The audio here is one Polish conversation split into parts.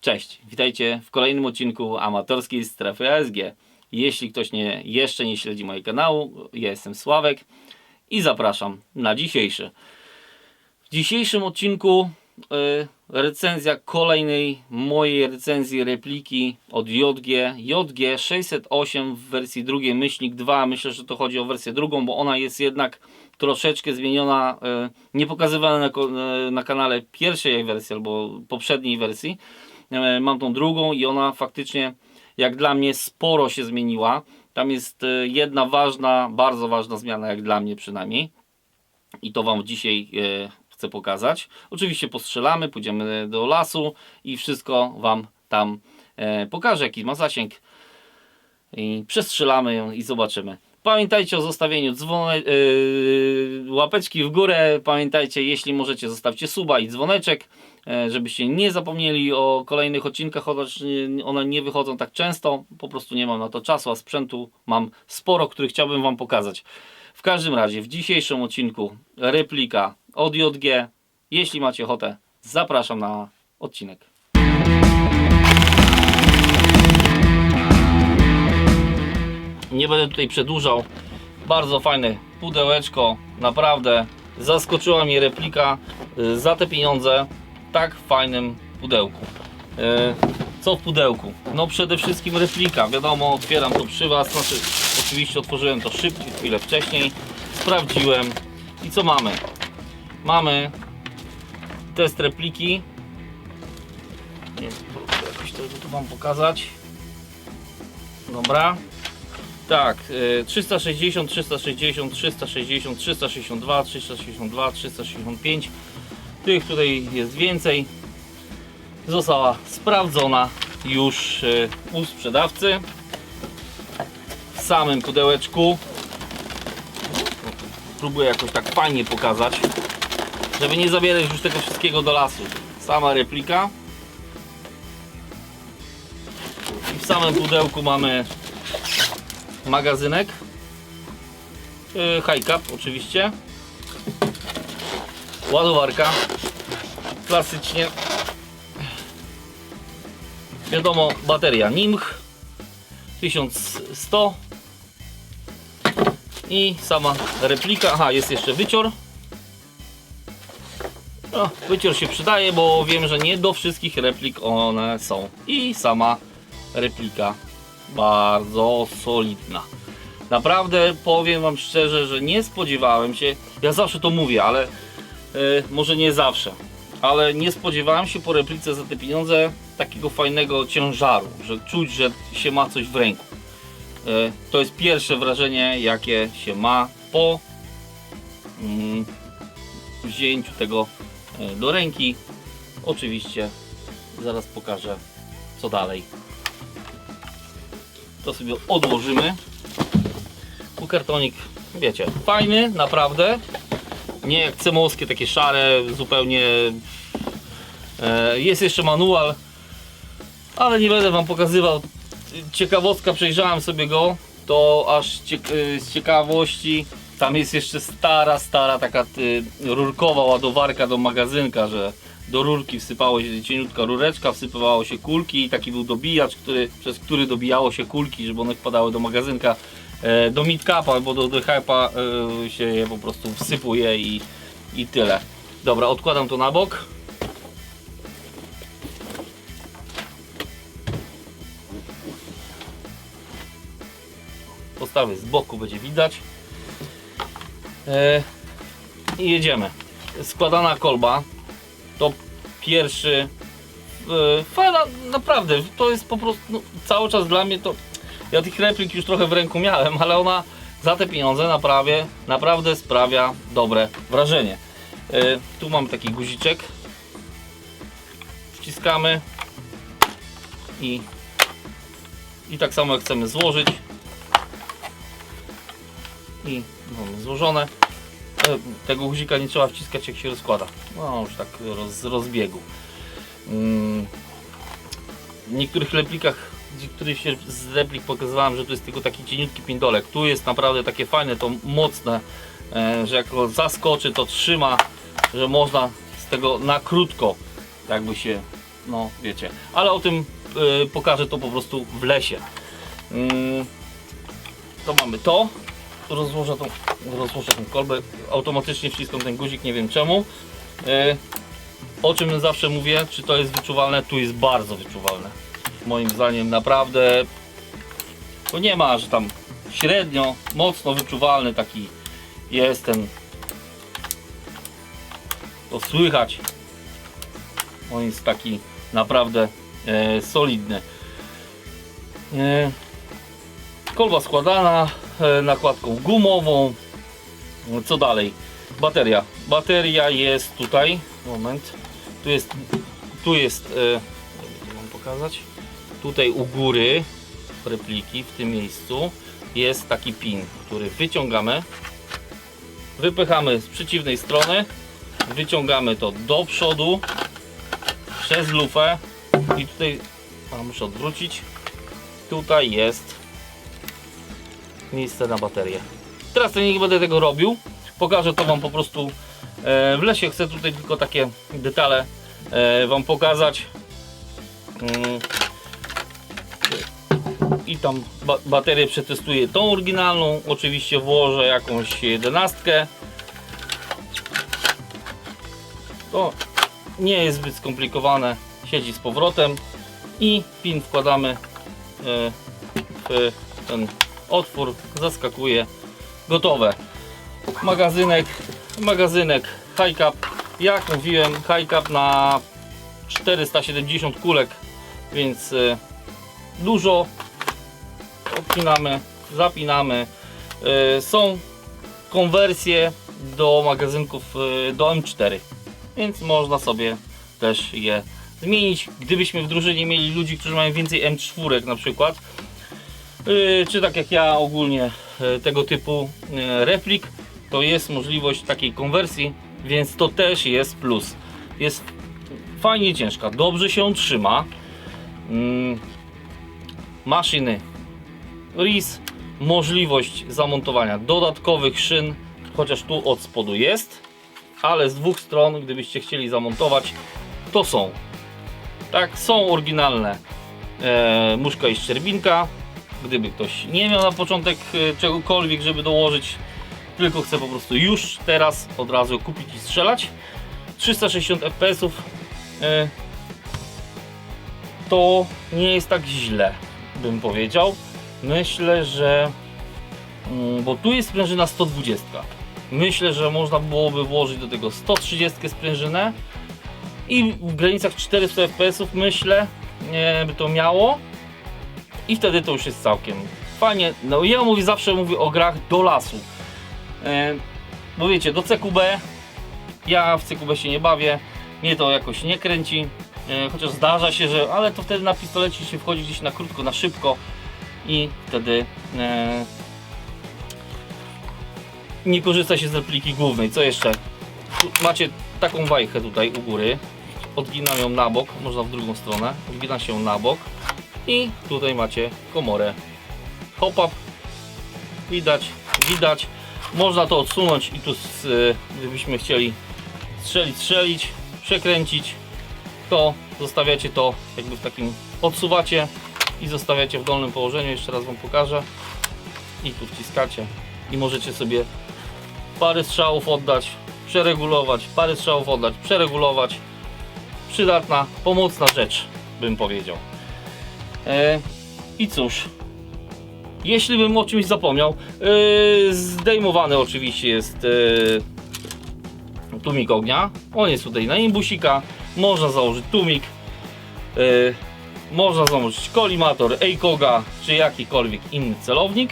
Cześć, witajcie w kolejnym odcinku amatorskiej strefy ASG. Jeśli ktoś nie, jeszcze nie śledzi mojego kanału, ja jestem Sławek i zapraszam na dzisiejszy. W dzisiejszym odcinku y, recenzja kolejnej mojej recenzji repliki od JG. JG 608 w wersji drugiej, myślnik 2. Myślę, że to chodzi o wersję drugą, bo ona jest jednak troszeczkę zmieniona. y, nie pokazywana na, y, na kanale pierwszej wersji albo poprzedniej wersji. E, Mam tą drugą i ona faktycznie, jak dla mnie, sporo się zmieniła. Tam jest e, jedna ważna, bardzo ważna zmiana, jak dla mnie przynajmniej. I to Wam dzisiaj e, chcę pokazać. Oczywiście postrzelamy, pójdziemy do lasu i wszystko Wam tam pokażę, jaki ma zasięg. I przestrzelamy ją i zobaczymy. Pamiętajcie o zostawieniu dzwone, yy, łapeczki w górę. Pamiętajcie, jeśli możecie, zostawcie suba i dzwoneczek, e, żebyście nie zapomnieli o kolejnych odcinkach, chociaż one nie wychodzą tak często. Po prostu nie mam na to czasu, a sprzętu mam sporo, który chciałbym Wam pokazać. W każdym razie, w dzisiejszym odcinku replika od JG. Jeśli macie ochotę, zapraszam na odcinek. Nie będę tutaj przedłużał. Bardzo fajne pudełeczko, naprawdę zaskoczyła mnie replika y, za te pieniądze w tak fajnym pudełku. Y, Co w pudełku? No przede wszystkim replika, wiadomo, otwieram to przy Was, znaczy oczywiście otworzyłem to szybciej, chwilę wcześniej, sprawdziłem i co mamy? Mamy test repliki. Nie, jakoś to Wam pokazać. Dobra. Tak, y, 360, 360, 360, 362, 362, 365. Tych tutaj jest więcej. Została sprawdzona już y, u sprzedawcy. W samym pudełeczku. Próbuję jakoś tak fajnie pokazać, żeby nie zabierać już tego wszystkiego do lasu. Sama replika. I w samym pudełku mamy magazynek. Yy, high cap oczywiście. Ładowarka. Klasycznie. Wiadomo bateria NIMH 1100 i sama replika. Aha jest jeszcze wycior. No, wycior się przydaje, bo wiem, że nie do wszystkich replik one są. I sama replika bardzo solidna. Naprawdę powiem Wam szczerze, że nie spodziewałem się, ja zawsze to mówię, ale e, może nie zawsze, ale nie spodziewałem się po replice za te pieniądze takiego fajnego ciężaru, że czuć, że się ma coś w ręku. E, to jest pierwsze wrażenie, jakie się ma po mm, wzięciu tego e, do ręki. Oczywiście zaraz pokażę co dalej to sobie odłożymy. Tu kartonik, wiecie, fajny, naprawdę. Nie jak cemowskie, takie szare, zupełnie. E, Jest jeszcze manual, ale nie będę Wam pokazywał. Ciekawostka, przejrzałem sobie go, to aż e, z ciekawości. Tam jest jeszcze stara, stara taka y, rurkowa ładowarka do magazynka, że do rurki wsypało się cieniutka rureczka, wsypywało się kulki i taki był dobijacz, który, przez który dobijało się kulki, żeby one wpadały do magazynka e, do midcapa albo do, do hypa e, się je po prostu wsypuje i, i tyle. Dobra, odkładam to na bok. Postawię z boku, będzie widać. E, I jedziemy. Składana kolba to pierwszy. Yy, fajna, naprawdę, to jest po prostu no, cały czas dla mnie to. Ja tych replik już trochę w ręku miałem, ale ona za te pieniądze naprawdę, naprawdę sprawia dobre wrażenie. Yy, tu mam taki guziczek. Wciskamy i, i tak samo jak chcemy złożyć. I mamy złożone. E, Tego guzika nie trzeba wciskać jak się rozkłada. No już tak roz, z rozbiegu. Mm. W niektórych replikach, w których się z replik pokazywałem, że tu jest tylko taki cieniutki pindolek. Tu jest naprawdę takie fajne, to mocne, e, że jak go zaskoczy, to trzyma, że można z tego na krótko jakby się no wiecie. Ale o tym y, pokażę to po prostu w lesie. Mm, to mamy to. Rozłożę tą, rozłożę tą kolbę. Automatycznie wciskam ten guzik, nie wiem czemu. Y, o czym zawsze mówię, czy to jest wyczuwalne? Tu jest bardzo wyczuwalne. Moim zdaniem naprawdę to nie ma, że tam średnio, mocno wyczuwalny taki jest ten to słychać on jest taki naprawdę e, solidny e, kolba składana e, nakładką gumową. Co dalej? Bateria. Bateria jest tutaj. Moment. Tu jest tu jest e, mam pokazać? Tutaj u góry repliki w tym miejscu jest taki pin, który wyciągamy. Wypychamy z przeciwnej strony. Wyciągamy to do przodu przez lufę. I tutaj a, muszę odwrócić tutaj jest miejsce na baterię. Teraz to nie będę tego robił. Pokażę to wam po prostu e, w lesie. Chcę tutaj tylko takie detale e, wam pokazać. Mm. i tam ba baterię przetestuję tą oryginalną. Oczywiście włożę jakąś jedenastkę. To nie jest zbyt skomplikowane. Siedzi z powrotem i pin wkładamy e, w ten otwór zaskakuje. Gotowe. Magazynek magazynek high cap jak mówiłem high cap na 470 kulek więc e, dużo odpinamy zapinamy. E, są konwersje do magazynków e, do M4 więc można sobie też je zmienić. Gdybyśmy w drużynie mieli ludzi, którzy mają więcej M4 na przykład, czy tak jak ja ogólnie yy, tego typu yy, replik, to jest możliwość takiej konwersji, więc to też jest plus. Jest fajnie ciężka, dobrze się trzyma. Mm, maszyny RIS, możliwość zamontowania dodatkowych szyn, chociaż tu od spodu jest ale z dwóch stron, gdybyście chcieli zamontować, to są. Tak, są oryginalne e, muszka i szczerbinka. Gdyby ktoś nie miał na początek e, czegokolwiek, żeby dołożyć, tylko chce po prostu już teraz od razu kupić i strzelać. 360 fps e, to nie jest tak źle, bym powiedział. Myślę, że mm, bo tu jest sprężyna 120 Myślę, że można byłoby włożyć do tego 130 sprężynę i w granicach 400 fps myślę nie, by to miało i wtedy to już jest całkiem fajnie. No ja mówię zawsze mówię o grach do lasu. E, bo wiecie, do CQB ja w CQB się nie bawię, mnie to jakoś nie kręci. E, chociaż zdarza się, że ale to wtedy na pistolecie się wchodzi gdzieś na krótko, na szybko i wtedy e, nie korzysta się z repliki głównej. Co jeszcze? Tu macie taką wajchę tutaj u góry. Odginam ją na bok, można w drugą stronę. Odgina się ją na bok. I tutaj macie komorę. Hop-up. Widać, widać. Można to odsunąć i tu, gdybyśmy chcieli strzelić, strzelić, przekręcić, to zostawiacie to jakby w takim, odsuwacie i zostawiacie w dolnym położeniu. Jeszcze raz Wam pokażę. I tu wciskacie i możecie sobie parę strzałów oddać, przeregulować, parę strzałów oddać, przeregulować. Przydatna, pomocna rzecz, bym powiedział. E, I cóż, jeśli bym o czymś zapomniał, e, zdejmowany oczywiście jest e, tłumik ognia. On jest tutaj na imbusika. Można założyć tłumik. E, można założyć kolimator, EIKOGA czy jakikolwiek inny celownik.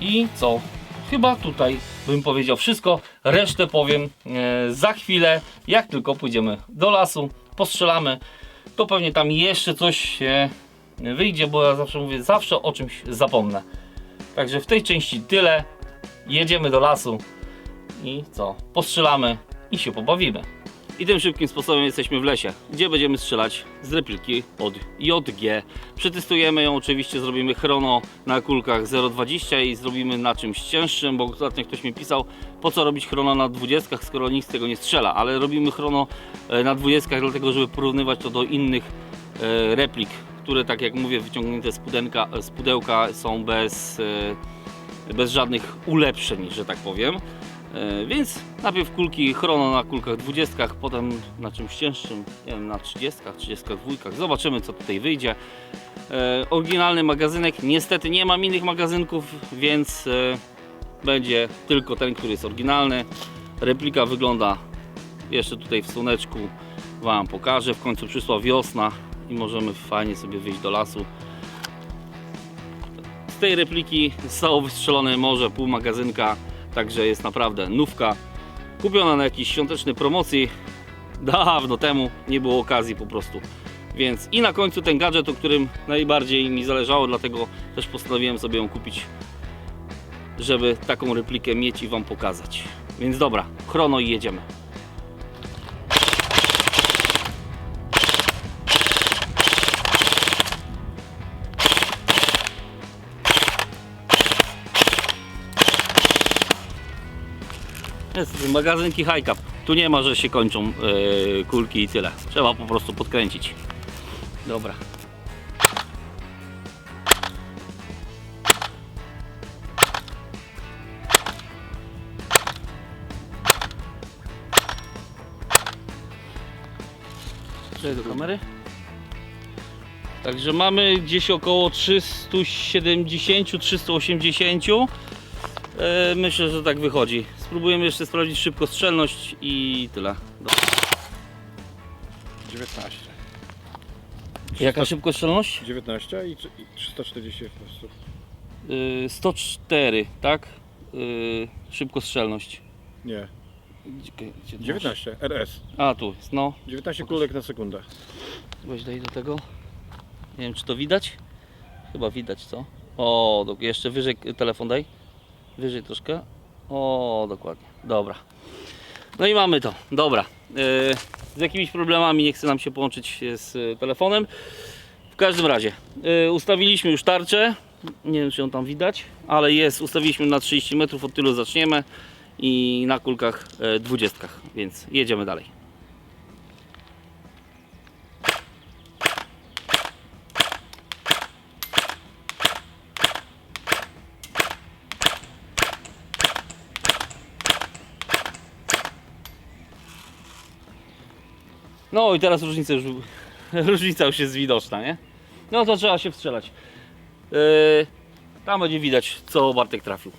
I co? Chyba tutaj bym powiedział wszystko. Resztę powiem za chwilę, jak tylko pójdziemy do lasu, postrzelamy, to pewnie tam jeszcze coś wyjdzie, bo ja zawsze mówię, zawsze o czymś zapomnę. Także w tej części tyle. Jedziemy do lasu i co? Postrzelamy i się pobawimy. I tym szybkim sposobem jesteśmy w lesie, gdzie będziemy strzelać z repliki od JG. Przetestujemy ją, oczywiście zrobimy chrono na kulkach 0,20 i zrobimy na czymś cięższym, bo ostatnio ktoś mi pisał, po co robić chrono na 20, skoro nikt z tego nie strzela, ale robimy chrono e, na 20, dlatego żeby porównywać to do innych e, replik, które tak jak mówię wyciągnięte z, pudenka, z pudełka są bez, e, bez żadnych ulepszeń, że tak powiem. E, Więc najpierw kulki chrono na kulkach 20, potem na czymś cięższym, nie wiem, na 30, 32. Zobaczymy co tutaj wyjdzie. E, Oryginalny magazynek, niestety nie mam innych magazynków, więc e, będzie tylko ten, który jest oryginalny. Replika wygląda jeszcze tutaj w słoneczku Wam pokażę. W końcu przyszła wiosna i możemy fajnie sobie wyjść do lasu. Z tej repliki zostało wystrzelone może pół magazynka, także jest naprawdę nówka. Kupiona na jakiejś świątecznej promocji dawno temu, nie było okazji po prostu. Więc i na końcu ten gadżet, o którym najbardziej mi zależało, dlatego też postanowiłem sobie ją kupić, żeby taką replikę mieć i Wam pokazać. Więc dobra, chrono i jedziemy. Jest magazynki high. Tu nie ma, że się kończą yy, kulki i tyle. Trzeba po prostu podkręcić. Dobra. Przejdź do kamery. Także mamy gdzieś około 370-380. E, Myślę, że tak wychodzi. Spróbujemy jeszcze sprawdzić szybkostrzelność i tyle. Dobra. 19. Jaka szybkostrzelność? 19 i i 340 po prostu. Y, 104, tak? Y, szybkostrzelność. Nie, Gdzie, gdzie ty masz? 19 RS. A, tu jest, no. 19 kulek na sekundę. Weź daj do tego. Nie wiem, czy to widać? Chyba widać, co? O, jeszcze wyżej telefon daj. Wyżej troszkę. O, dokładnie. Dobra. No i mamy to. Dobra. Yy, z jakimiś problemami nie chce nam się połączyć z y, telefonem. W każdym razie yy, ustawiliśmy już tarczę. Nie wiem, czy ją tam widać, ale jest. Ustawiliśmy na 30 metrów, od tylu zaczniemy. I na kulkach 20, więc jedziemy dalej. No i teraz różnica już, różnica już jest widoczna, nie? No to trzeba się wstrzelać. Yy, tam będzie widać, co Bartek trafił.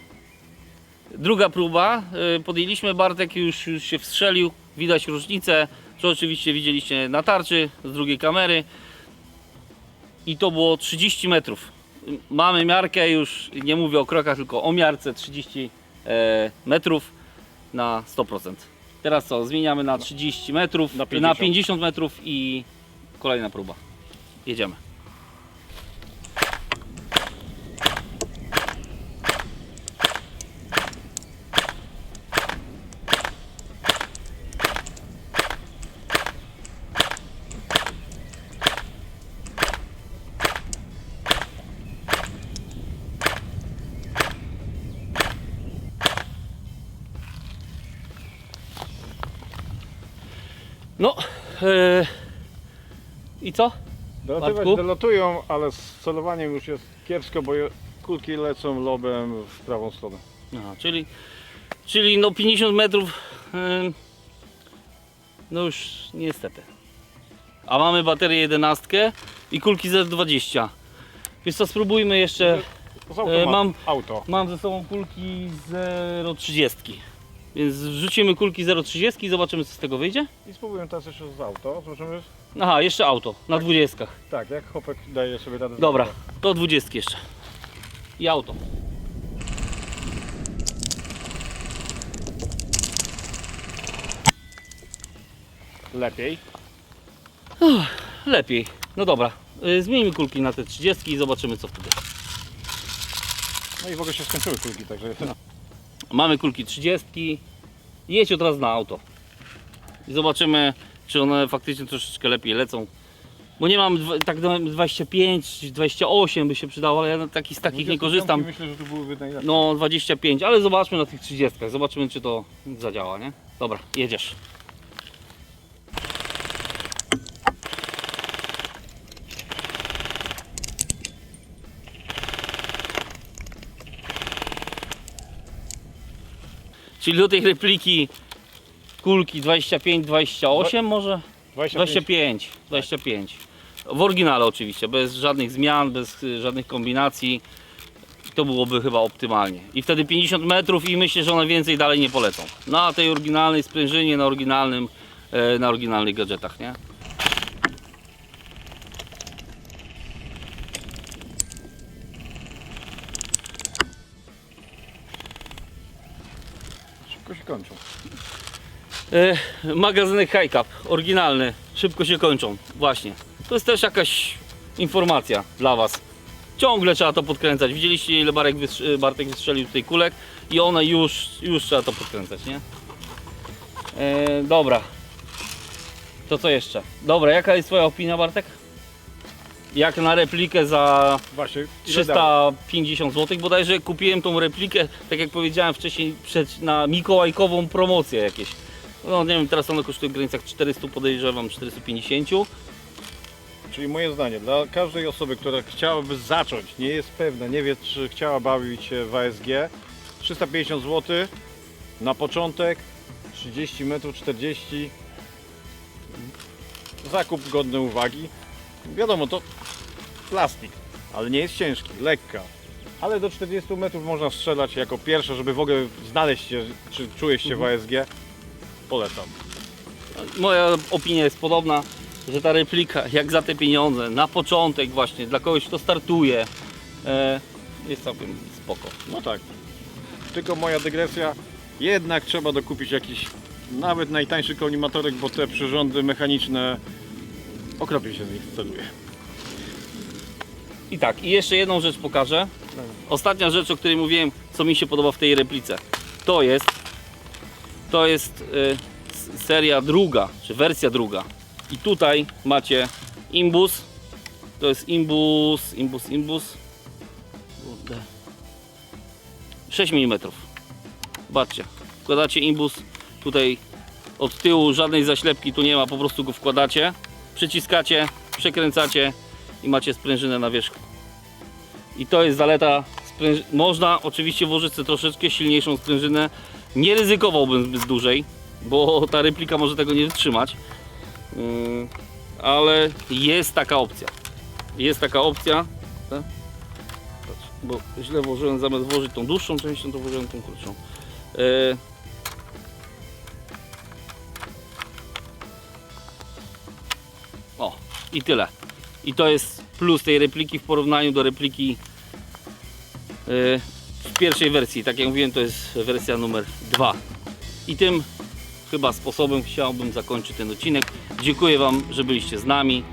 Druga próba. Yy, podjęliśmy, Bartek już, już się wstrzelił. Widać różnicę, co oczywiście widzieliście na tarczy z drugiej kamery. I to było 30 metrów. Mamy miarkę już, nie mówię o krokach, tylko o miarce 30 e, metrów na 100%. Teraz co? Zmieniamy na 30 metrów, Na na 50. 50, metrów i kolejna próba. Jedziemy. No e, i co? Dolatywać Bartku? dolatują, ale z celowaniem już jest kiepsko, bo je- kulki lecą lobem w prawą stronę. Aha, czyli, czyli no 50 metrów, ym, no już niestety. A mamy baterię 11 i kulki Z20. Więc to spróbujmy jeszcze. Z automatu. E, mam- auto. Mam ze sobą kulki 0,30. Więc wrzucimy kulki 0,30 i zobaczymy co z tego wyjdzie. I spróbujemy teraz jeszcze z auto. Zobaczymy. Aha, jeszcze auto na 20. Tak, jak chłopek daje sobie radę. Dobra, to 20 jeszcze. I auto. Lepiej. Lepiej. No dobra, y, zmienimy kulki na te 30 i zobaczymy co wtedy. No i w ogóle się skończyły kulki, także Mamy kulki 30. Jedź od razu na auto. i zobaczymy, czy one faktycznie troszeczkę lepiej lecą. Bo nie mam tak do 25, 28 by się przydało, ale ja taki, z takich nie korzystam. Myślę, że to byłyby najlepsze. No 25, ale zobaczmy na tych 30. Zobaczymy czy to zadziała, nie? Dobra, jedziesz. Czyli do tej repliki kulki 25, 28 może? 25. 25, 25. W oryginale oczywiście, bez żadnych zmian, bez y, żadnych kombinacji. To byłoby chyba optymalnie. I wtedy 50 metrów i myślę, że one więcej dalej nie polecą. Na tej oryginalnej sprężynie, na oryginalnym, e, na oryginalnych gadżetach, nie? Magazynek High Cap, oryginalny, szybko się kończą. Właśnie. To jest też jakaś informacja dla Was. Ciągle trzeba to podkręcać. Widzieliście ile Barek wystr- Bartek wystrzelił tutaj kulek i one już, już trzeba to podkręcać, nie? E, dobra. To co jeszcze? Dobra, jaka jest Twoja opinia Bartek? Jak na replikę za Właśnie, ile dało? 350 zł bodajże kupiłem tą replikę, tak jak powiedziałem wcześniej, przed, na mikołajkową promocję jakieś. No nie wiem, teraz one kosztują w granicach 400, podejrzewam 450. Czyli moje zdanie, dla każdej osoby, która chciałaby zacząć, nie jest pewna, nie wie czy chciała bawić się w ASG, 350 zł na początek, 30 metrów, 40 zakup godny uwagi. Wiadomo, to plastik, ale nie jest ciężki, lekka. Ale do 40 metrów można strzelać jako pierwsze, żeby w ogóle znaleźć się, czy czujesz się w ASG. Polecam. Moja opinia jest podobna, że ta replika, jak za te pieniądze, na początek właśnie, dla kogoś kto startuje, e, jest całkiem spoko. No tak. Tylko moja dygresja. Jednak trzeba dokupić jakiś nawet najtańszy kolimatorek, bo te przyrządy mechaniczne okropnie się z nich celuje. I tak, i jeszcze jedną rzecz pokażę. Ostatnia rzecz, o której mówiłem, co mi się podoba w tej replice. To jest to jest y, seria druga, czy wersja druga. I tutaj macie imbus. To jest imbus, imbus, imbus. Kurde. 6 mm. Zobaczcie. Wkładacie imbus tutaj od tyłu, żadnej zaślepki tu nie ma, po prostu go wkładacie, przyciskacie, przekręcacie i macie sprężynę na wierzchu. I to jest zaleta. Można oczywiście włożyć sobie troszeczkę silniejszą sprężynę. Nie ryzykowałbym zbyt dużej, bo ta replika może tego nie wytrzymać. Yy, ale jest taka opcja. Jest taka opcja. Bo źle włożyłem, zamiast włożyć tą dłuższą częścią, to włożyłem tą krótszą. Yy, O, i tyle. I to jest plus tej repliki w porównaniu do repliki yy, w pierwszej wersji. Tak jak mówiłem, to jest wersja numer 2. I tym chyba sposobem chciałbym zakończyć ten odcinek. Dziękuję Wam, że byliście z nami,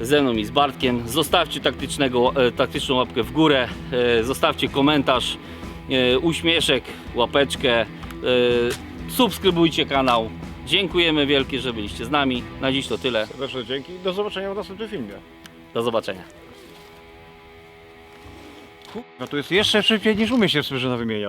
ze mną i z Bartkiem. Zostawcie taktycznego, e, taktyczną łapkę w górę, e, zostawcie komentarz, e, uśmieszek, łapeczkę, subskrybujcie kanał. Dziękujemy wielkie, że byliście z nami. Na dziś to tyle. Serdeczne dzięki do zobaczenia w następnym filmie. Do zobaczenia. No tu jest jeszcze szybciej niż umie się sprężyna wymienia.